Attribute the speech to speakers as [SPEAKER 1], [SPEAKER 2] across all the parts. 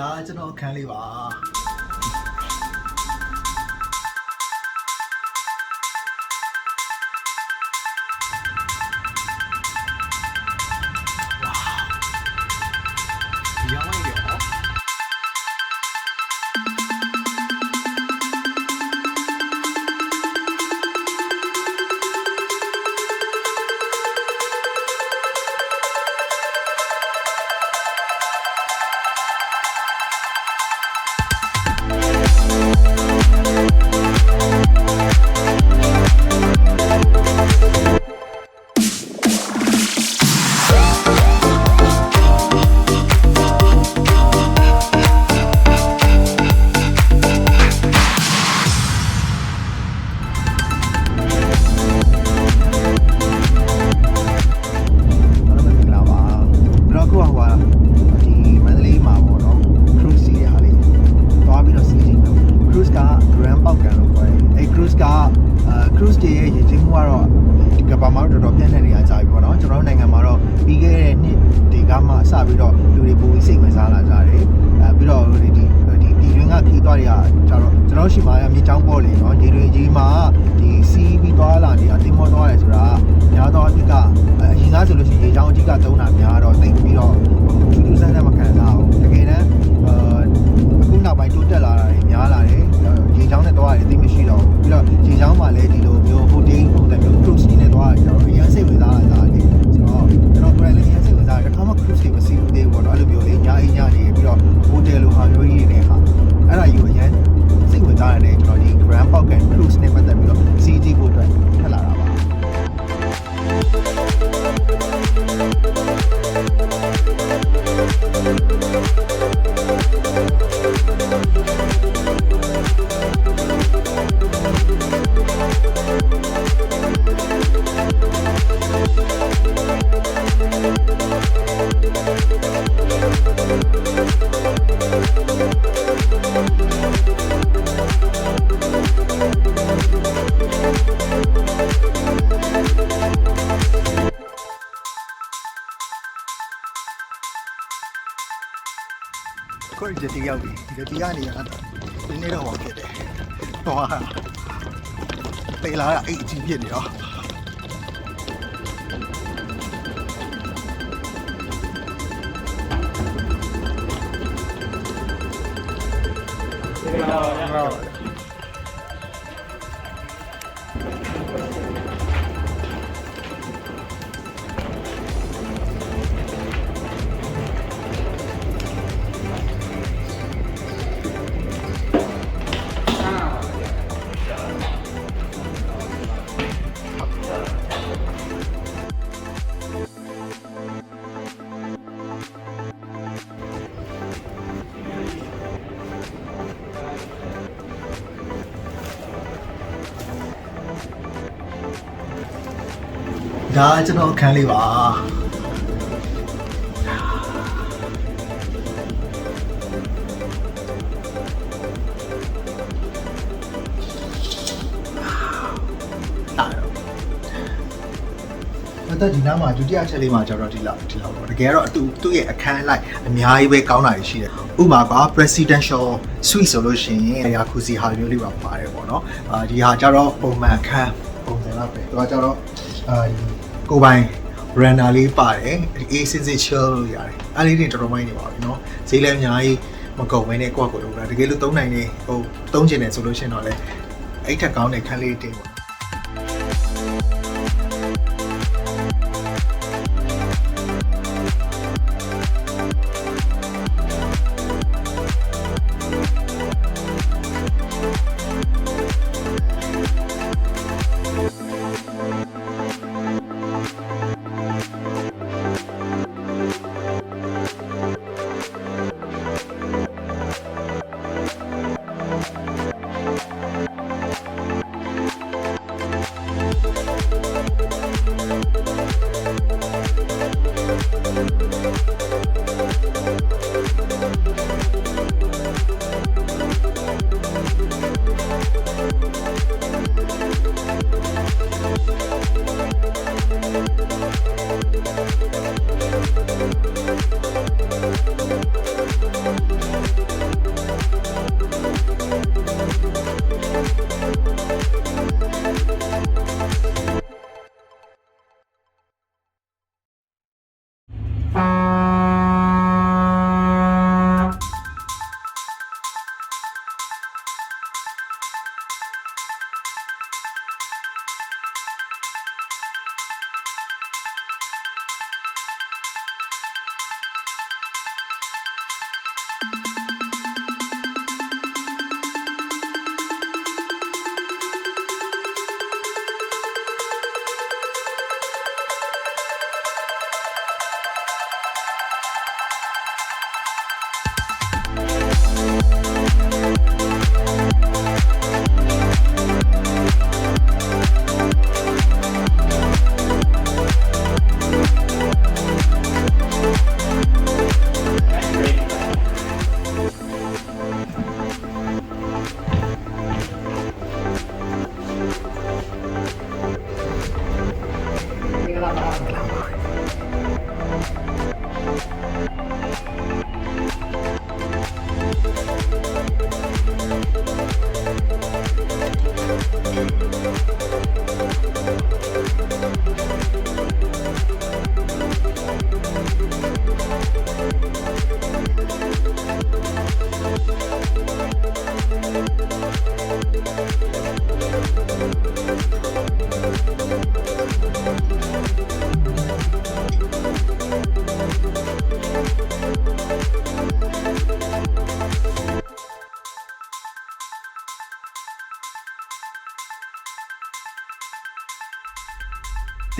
[SPEAKER 1] ဒါကကျွန်တော်အခန်းလေးပါ မှုကတော့ဒီကမ္ဘာမှာတော့တော်တော်ပြန့်နှံ့နေရကြပြီပေါ့နော်ကျွန်တော်တို့နိုင်ငံမှာတော့ပြီးခဲ့တဲ့နှစ်ဒီကမှစပြီးတော့လူတွေပိုပြီးစိတ်ဝင်စားလာကြတယ်အဲပြီးတော့ဒီဒီဒီပြည်တွင်းကခီးသွားတွေကကျတော့ကျွန်တော်ရှိမှမြေချောင်းပေါ်လေနော်ရေတွေကြီးမှာဒီစီးပြီးသွားလာနေတာတင်မောသွားတယ်ဆိုတာများသောအားဖြင့်ကအရင်ကဆိုလို့ရှိရင်ရေချောင်းအကြီးကသုံးတာများ ကြတိရောက်ပြီဒီတီကနေရတာဒီနေ့တော့ဟောဖြစ်တယ်ဟောပေ ဒါကကျွန်တော်အခန်းလေးပါမတဒီနားမှာဒုတိယချက်လေးမှာကျတော့ဒီလောက်ဒီလောက်ပေါ့တကယ်တော့သူသူ့ရဲ့အခန်းလိုက်အများကြီးပဲကောင်းတာရှိတယ်ဥပမာက presidential suite ဆိုလို့ရှိရင်ရာခုစီဟာမျိုးလေးပါပါတယ်ပေါ့နော်အာဒီဟာကျတော့ပုံမှန်အခန်းပုံစံလောက်ပဲသူကကျတော့အာဒီ ကိုယ်ပိုင် runner လေးပါတယ်အေးစစ်စစ် chill လို့ရတယ်အဲ့လေးတွေတော်တော်မိုင်းနေပါပြီเนาะဈေးလည်းအများကြီးမကုန်ဘဲနဲ့ကိုယ့်ကိုယ်လုံးတာတကယ်လို့သုံးနိုင်နေဟိုသုံးကျင်တယ်ဆိုလို့ရှိရင်တော့လေအဲ့ထက်ကောင်းတဲ့ခန်းလေးတင်ပါ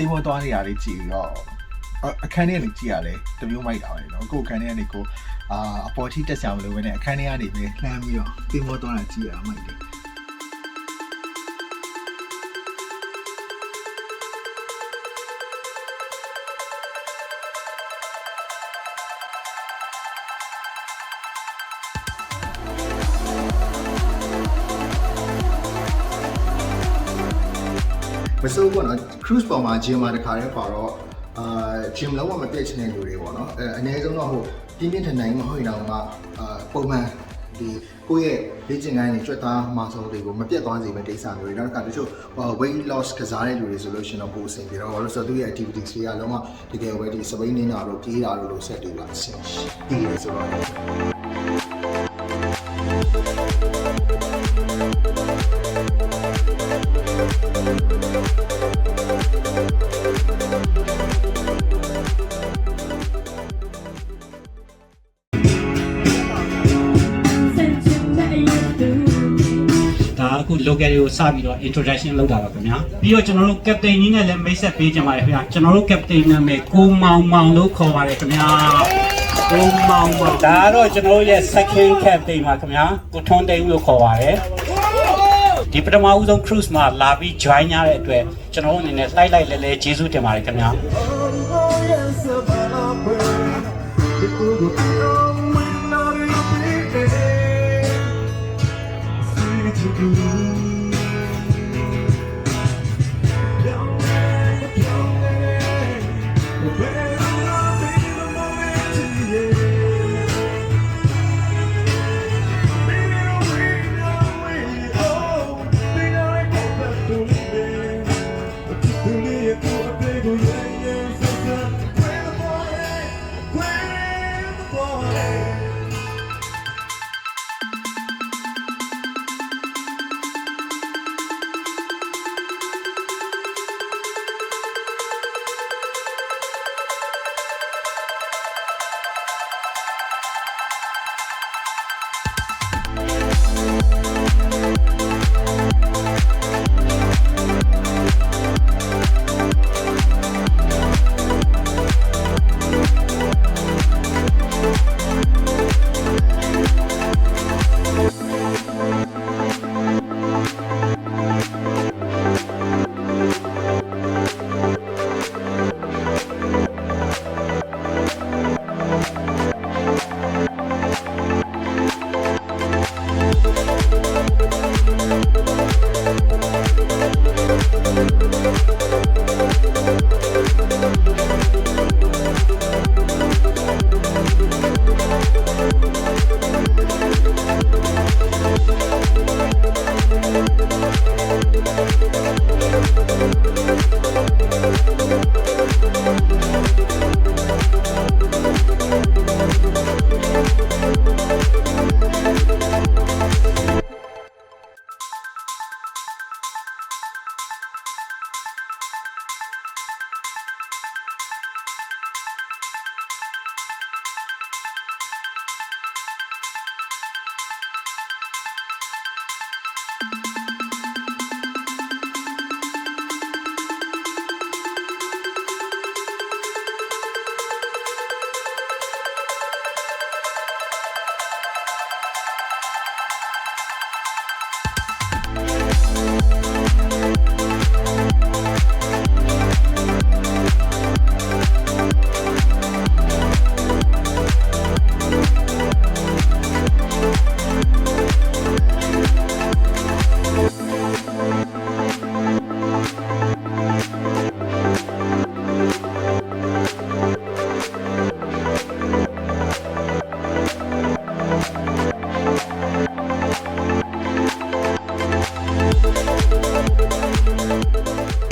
[SPEAKER 2] တေးမသွားနေတာလေးကြည့်ပြီးတော့အခန်းထဲကနေကြည့်ရလဲတမျိုးမိုက်တာပဲเนาะကိုအခန်းထဲကနေကိုအာအပေါ်ထိတက်ဆရာမလို့ပဲနဲ့အခန်းထဲကနေပဲလှမ်းပြီးတော့တေးမသွားတာကြည့်ရတာမိုက်တယ် မစိုးဘူးเนาะ cruise ပေါ်မှာ gym မှာတခါတည်းပါတော့အာ gym လုံးဝမပြည့်ချင်တဲ့လူတွေပေါ့နော်အဲအနည်းဆုံးတော့ဟိုပြင်းပြင်းထန်ထန်ကြီးမဟုတ်ရင်တော့မှအာပုံမှန်ဒီကိုယ့်ရဲ့လေ့ကျင့်ခန်းတွေကြွက်သားမှာဆိုတွေကိုမပြတ်သွားစေမယ့်ဒိစာမျိုးတွေနောက်တစ်ခါတချို့ weight loss ကစားတဲ့လူတွေဆိုလို့ရှင်တော့ပိုအဆင်ပြေတော့ဘာလို့ဆိုတော့သူ့ရဲ့ activities တွေကလုံးဝတကယ်ပဲဒီစပိန်နေတာတို့ပြေးတာတို့လို့ဆက်တူလာအဆင်ပြေတယ်ဆိုတော့
[SPEAKER 3] အခု local တွေကိုစပြီးတော့ introduction လုပ်တာပါခင်ဗျာပြီးတော့ကျွန်တော်တို့ captain ကြီးနဲ့လည်းမိတ်ဆက်ပေးကြပါတယ်ခင်ဗျာကျွန်တော်တို့ captain နာမည်ကိုမောင်မောင်လို့ခေါ်ပါတယ်ခင်ဗျာကိုမောင်မောင်ဒါကတော့ကျွန်တော်တို့ရဲ့ second captain ပါခင်ဗျာကိုထွန်းတိန်လို့ခေါ်ပါတယ်ဒီပထမဦးဆုံး cruise မှာလာပြီး join ရတဲ့အတွက်ကျွန်တော်တို့အနေနဲ့လှိုက်လိုက်လဲလဲကျေးဇူးတင်ပါတယ်ခင်ဗျာ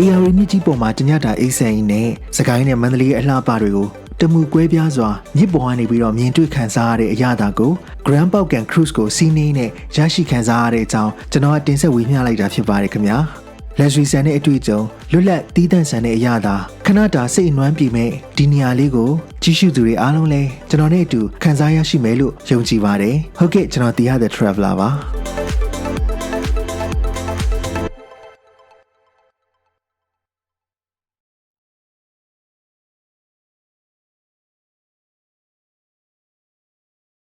[SPEAKER 1] AR မြစ်ကြီးပေါ်မှာတညတာအိတ်ဆန်ကြီးနဲ့စကိုင်းနဲ့မန္တလေးအလှပတွေကိုတမှုကွဲပြားစွာမြစ်ပေါ်ကနေပြီးတော့မြင်တွေ့ခံစားရတဲ့အရာတာကို Grand Balkan Cruise ကိုစီးနေနဲ့ရရှိခံစားရတဲ့အကြောင်းကျွန်တော်ကတင်ဆက်ဝေမျှလိုက်တာဖြစ်ပါတယ်ခင်ဗျာလက်ဆွေဆန်တဲ့အတွေ့အကြုံလွတ်လပ်တီးတန့်ဆန်တဲ့အရာတာခဏတာစိတ်အနှွမ်းပြေမဲ့ဒီနေရာလေးကိုကြီးစုသူတွေအားလုံးလဲကျွန်တော်နဲ့အတူခံစားရရှိမယ်လို့ယုံကြည်ပါတယ်ဟုတ်ကဲ့ကျွန်တော်တီးရတဲ့ traveler ပါ